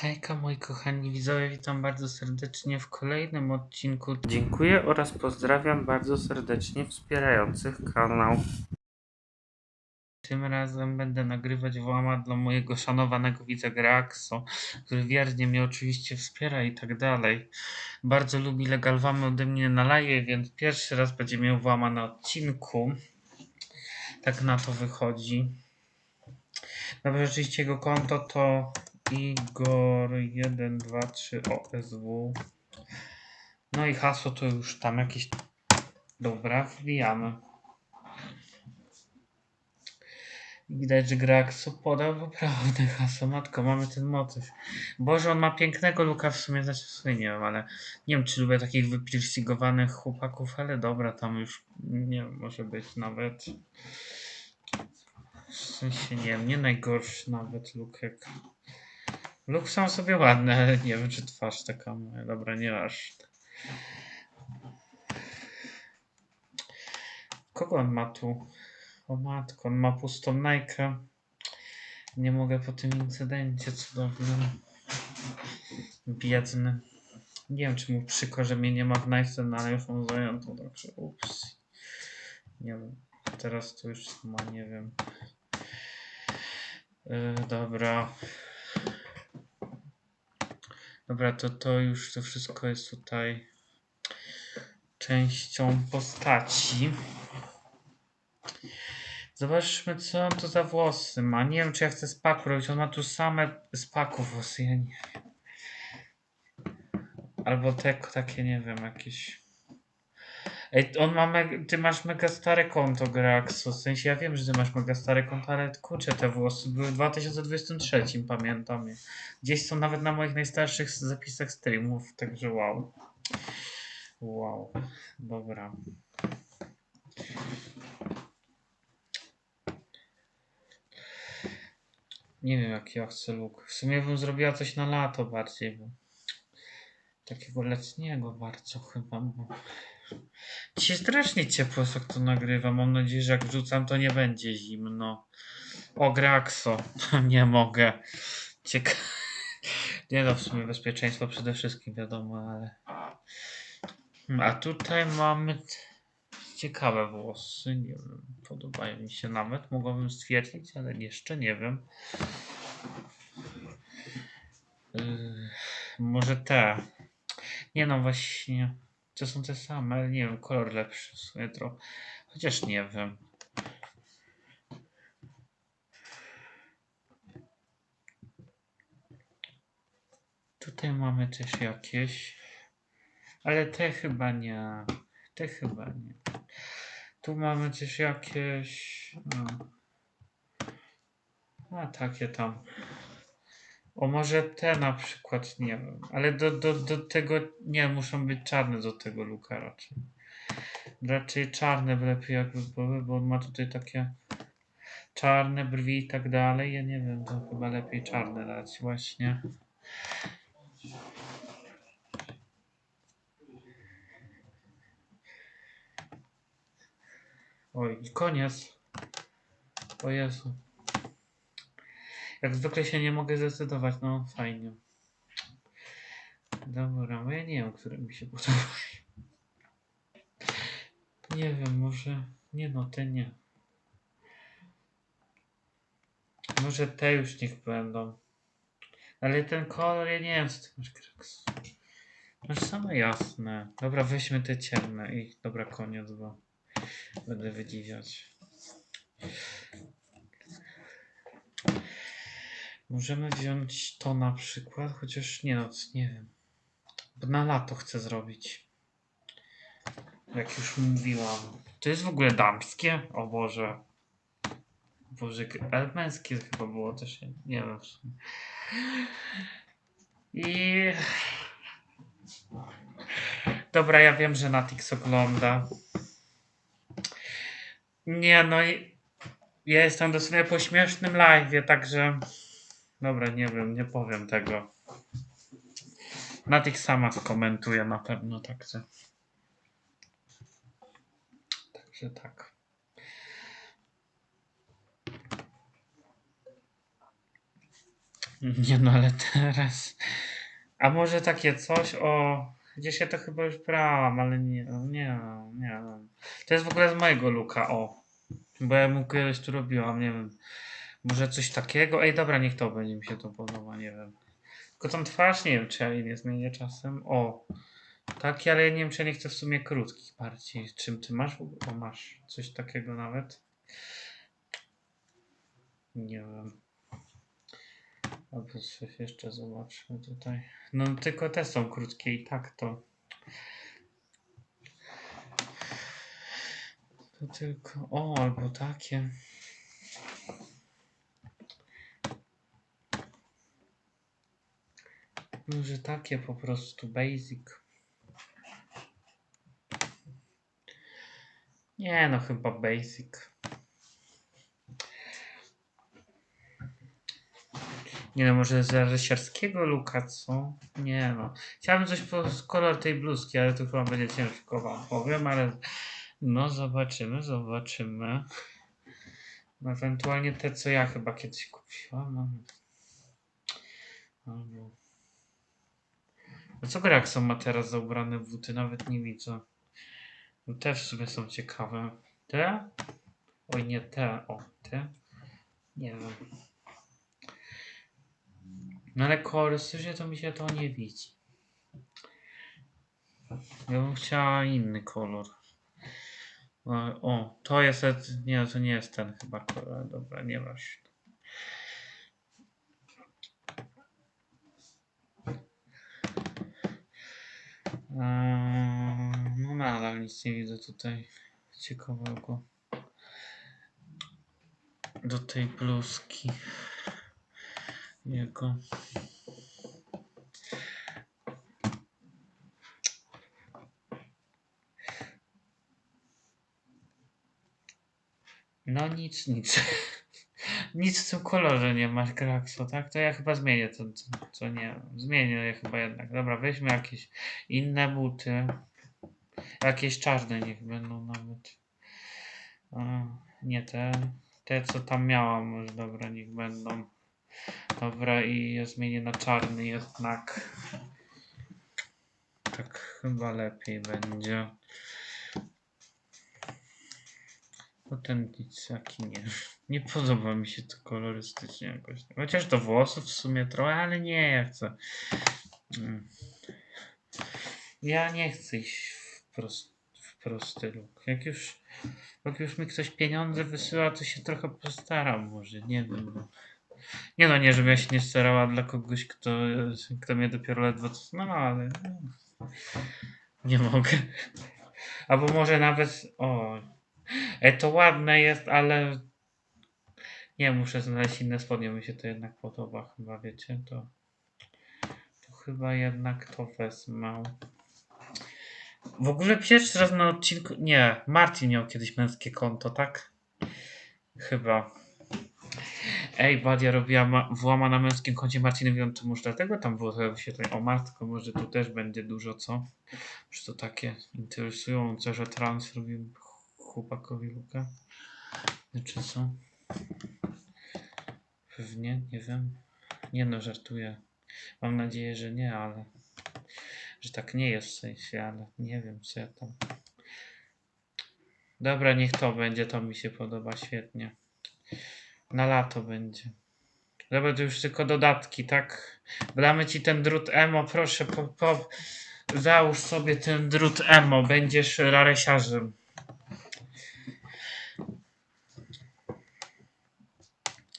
Hejka moi kochani widzowie, witam bardzo serdecznie w kolejnym odcinku. Dziękuję oraz pozdrawiam bardzo serdecznie wspierających kanał. Tym razem będę nagrywać włama dla mojego szanowanego widza Graxo, który wiernie mnie oczywiście wspiera i tak dalej. Bardzo lubi legalwamy ode mnie na live, więc pierwszy raz będzie miał włama na odcinku. Tak na to wychodzi. Dobra, rzeczywiście jego konto to Igor123 OSW. No i hasło to już tam jakieś. Dobra, wbijamy. Widać, że Graxo podał poprawne hasło. Matko, mamy ten motyw. Boże, on ma pięknego luka w sumie, znaczy w sumie nie wiem, ale nie wiem, czy lubię takich wypierścigowanych chłopaków, ale dobra, tam już nie może być nawet. W sensie nie wiem, nie najgorszy nawet look jak. Look sam sobie ładny, ale nie wiem czy twarz taka moja. Dobra, nie aż. Kogo on ma tu? O matko, on ma pustą Nike. Nie mogę po tym incydencie cudownym. Biedny. Nie wiem, czy mu przykro, że mnie nie ma w Nike, no ale już mam zajętą, także ups. Nie wiem. Teraz to już ma, nie wiem. Yy, dobra. Dobra, to to już to wszystko jest tutaj częścią postaci. Zobaczmy, co on tu za włosy ma. Nie wiem, czy ja chcę spaku robić. On ma tu same spaku włosy. Ja nie wiem. Albo te takie, nie wiem, jakieś. Ej, on ma me- ty masz mega stare konto, Graxo. W sensie ja wiem, że ty masz mega stare konto, ale kurczę, te włosy były w 2023, pamiętam je. Gdzieś są nawet na moich najstarszych zapisach streamów, także wow. Wow, dobra. Nie wiem, jaki ja chcę look. W sumie bym zrobiła coś na lato bardziej, bo takiego letniego bardzo chyba. Bo... Dzisiaj strasznie ciepło, jak to nagrywam. Mam nadzieję, że jak wrzucam, to nie będzie zimno. O, Graxo. nie mogę. Cieka... Nie no, w sumie bezpieczeństwo przede wszystkim, wiadomo, ale... A tutaj mamy ciekawe włosy, nie wiem, podobają mi się nawet, mogłabym stwierdzić, ale jeszcze nie wiem. Yy, może te. Nie no, właśnie, to są te same, ale nie wiem, kolor lepszy w sumie trochę. Chociaż nie wiem. Tutaj mamy też jakieś. Ale te chyba nie. Te chyba nie. Tu mamy też jakieś. No. A takie tam. O może te na przykład, nie wiem. Ale do, do, do tego nie muszą być czarne do tego luka raczej. Raczej czarne lepiej jakby były, bo on ma tutaj takie czarne brwi i tak dalej. Ja nie wiem, to chyba lepiej czarne dać właśnie. Oj, i koniec. O Jezu. Jak zwykle się nie mogę zdecydować, no fajnie. Dobra, bo ja nie wiem, które mi się podoba. Nie wiem, może... Nie no, te nie. Może te już niech będą. Ale ten kolor, ja nie wiem, co ty masz. Masz same jasne. Dobra, weźmy te ciemne i dobra, koniec, bo będę wydziwiać. Możemy wziąć to na przykład, chociaż nie no, nie wiem. Bo na lato chcę zrobić. Jak już mówiłam. To jest w ogóle damskie? O Boże. Boże, ale męskie chyba było też, nie wiem w sumie. I... Dobra, ja wiem, że Natix ogląda. Nie, no i ja jestem dosłownie po śmiesznym live, także dobra, nie wiem, nie powiem tego. Natix sama skomentuje na pewno, także. Także tak. Nie no, ale teraz. A może takie coś o. Gdzieś ja to chyba już brałam, ale nie, nie, nie. To jest w ogóle z mojego luka, o. Bo ja mu kiedyś tu robiłam, nie wiem. Może coś takiego? Ej, dobra, niech to będzie, mi się to podoba, nie wiem. Tylko tą twarz, nie wiem, czy ja nie zmienię czasem. O, taki, ale ja nie wiem, czy ja nie chcę w sumie krótkich bardziej. Czym ty masz? O, masz coś takiego nawet? Nie wiem. Albo coś jeszcze zobaczmy tutaj. No tylko te są krótkie i tak to. To tylko. O, albo takie. Może takie po prostu basic. Nie no, chyba basic. Nie no, może z rysiarskiego luka, co? Nie no. Chciałbym coś po kolor tej bluzki, ale to chyba będzie ciężko wam powiem, ale no zobaczymy, zobaczymy. No, ewentualnie te, co ja chyba kiedyś kupiłam. No. Albo... No co Grakson ma teraz za ubrane buty? Nawet nie widzę. No te w sumie są ciekawe. Te? Oj, nie te. O, te? Nie wiem. No ale kolorystycznie to mi się to nie widzi. Ja bym chciała inny kolor. O, o, to jest. Nie, to nie jest ten chyba kolor. Dobra, nie masz. No nadal nic nie widzę tutaj ciekawego. Do tej bluzki. Jego. No nic, nic. Nic w tym kolorze nie masz, Graxo, tak? To ja chyba zmienię to, co, co nie. Zmienię je chyba jednak. Dobra, weźmy jakieś inne buty. Jakieś czarne niech będą nawet. A, nie te. Te, co tam miałam, może dobra, niech będą. Dobra, i ja zmienię na czarny jednak. Tak chyba lepiej będzie. Bo ten nic taki nie. Nie podoba mi się to kolorystycznie jakoś. Chociaż do włosów w sumie trochę, ale nie, ja chcę. Mm. Ja nie chcę iść w, prost, w prosty look. Jak już, jak już mi ktoś pieniądze wysyła, to się trochę postaram może, nie wiem. No. Nie no, nie, żebym ja się nie starała dla kogoś, kto, kto mnie dopiero ledwo no, ale nie mogę. Albo może nawet, o, e, to ładne jest, ale nie, muszę znaleźć inne spodnie, mi się to jednak podoba chyba, wiecie, to, to chyba jednak to wezmę. W ogóle pierwszy raz na odcinku, nie, Martin miał kiedyś męskie konto, tak? Chyba. Ej, Badia robiła ma- włama na męskim koncie Marcina, wiem, to może dlatego tam było trochę wyświetleń. O matko, może tu też będzie dużo, co? Czy to takie interesujące, że trans robił chłopakowi lukę? Znaczy co? Pewnie, nie wiem. Nie no, żartuję. Mam nadzieję, że nie, ale... Że tak nie jest w sensie, ale nie wiem, co ja tam... Dobra, niech to będzie, to mi się podoba, świetnie. Na lato będzie. Dobra, to już tylko dodatki, tak? Damy ci ten drut emo, proszę, po, po, załóż sobie ten drut emo, będziesz raresiarzem.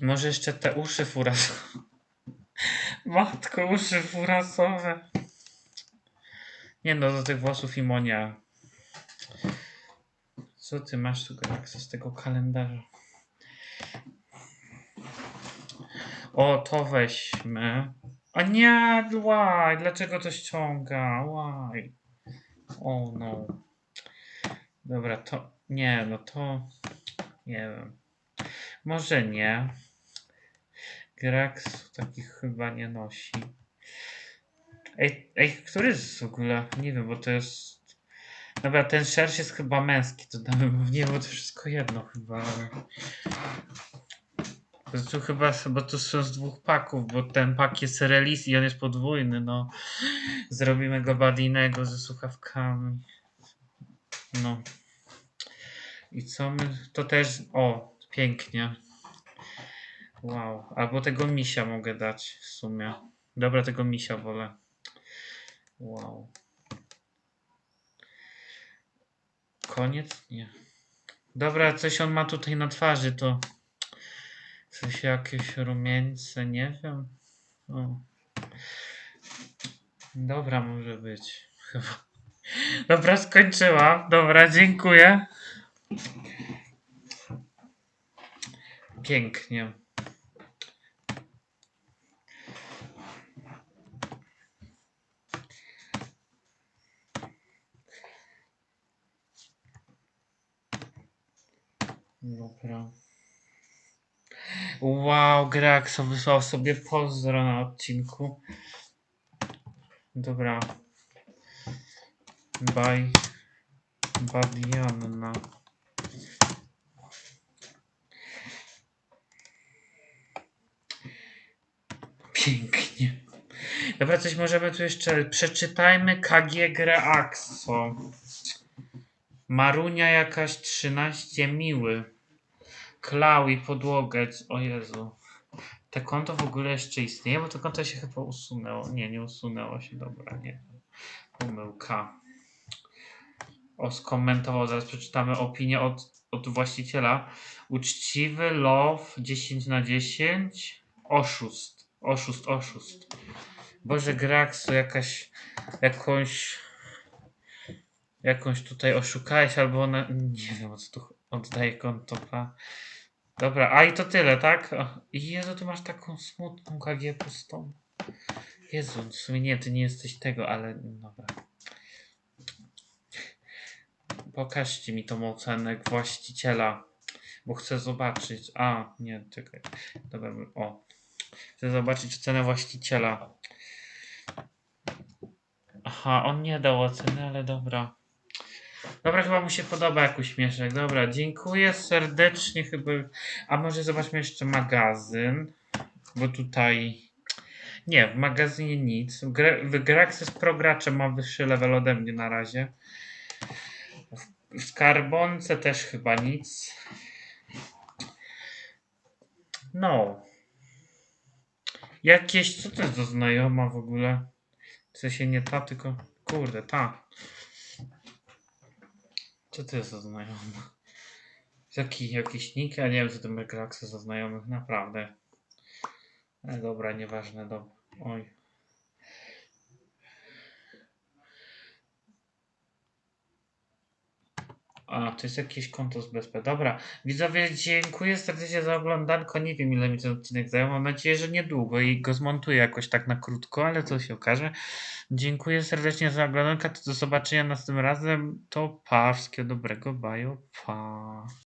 Może jeszcze te uszy furasowe. Matko, uszy furasowe. Nie no, do tych włosów i monia. Co ty masz tu, Galaxy, z tego kalendarza? O, to weźmy. A nie, why? Dlaczego to ściąga? Why? O no. Dobra, to... Nie, no to... Nie wiem. Może nie. Grax takich chyba nie nosi. Ej, ej, który jest w ogóle? Nie wiem, bo to jest... Dobra, ten szerszy jest chyba męski, to damy, bo nie, bo to wszystko jedno chyba. Bo tu chyba, bo tu są z dwóch paków, bo ten pak jest release i on jest podwójny, no. Zrobimy go badijnego ze słuchawkami. No. I co my, to też, o, pięknie. Wow, albo tego misia mogę dać w sumie. Dobra, tego misia wolę. Wow. Koniec? Nie. Dobra, coś on ma tutaj na twarzy, to coś jakieś rumieńce, nie wiem. O. Dobra, może być. Chyba. Dobra, skończyłam. Dobra, dziękuję. Pięknie. Dobra. Wow, Graxo wysłał sobie pozdro na odcinku. Dobra. Bye. Babianna. Pięknie. Dobra, coś możemy tu jeszcze. Przeczytajmy KG Greaxo. Marunia jakaś 13 miły. Klał i podłogę. O Jezu. Te konto w ogóle jeszcze istnieje, bo to konto się chyba usunęło. Nie, nie usunęło się. Dobra, nie. Pomyłka. O, skomentował, zaraz przeczytamy opinię od, od właściciela. Uczciwy love 10 na 10. Oszust. Oszust, oszust. Boże, Graxo, jakaś, jakąś, jakąś tutaj oszukałeś, albo ona, nie wiem o co tu oddaje konto. Pa. Dobra, a i to tyle, tak? O, Jezu, ty masz taką smutną KG pustą. Jezu, w sumie nie, ty nie jesteś tego, ale dobra. Pokażcie mi tą ocenę właściciela, bo chcę zobaczyć. A, nie, czekaj. Dobra, o. Chcę zobaczyć ocenę właściciela. Aha, on nie dał oceny, ale dobra. Dobra, chyba mu się podoba jak uśmieszek. Dobra, dziękuję serdecznie chyba. A może zobaczmy jeszcze magazyn, bo tutaj... Nie, w magazynie nic. W, Gra- w Graxy z prograczem ma wyższy level ode mnie na razie. W Skarbonce też chyba nic. No. Jakieś, co to jest za znajoma w ogóle? W sensie nie ta, tylko... Kurde, ta. Co to jest za znajoma? Jaki, jakiś nick? Ja nie wiem, co to Graxy za znajomych, naprawdę. E, dobra, nieważne, dobra. Oj. A, to jest jakieś konto z BSP. Dobra, widzowie, dziękuję serdecznie za oglądanko. Nie wiem, ile mi ten odcinek zajął. Mam nadzieję, że niedługo i go zmontuję jakoś tak na krótko, ale to się okaże. Dziękuję serdecznie za oglądankę. Do zobaczenia następnym razem. To pa, wszystkiego dobrego. Bajo, pa.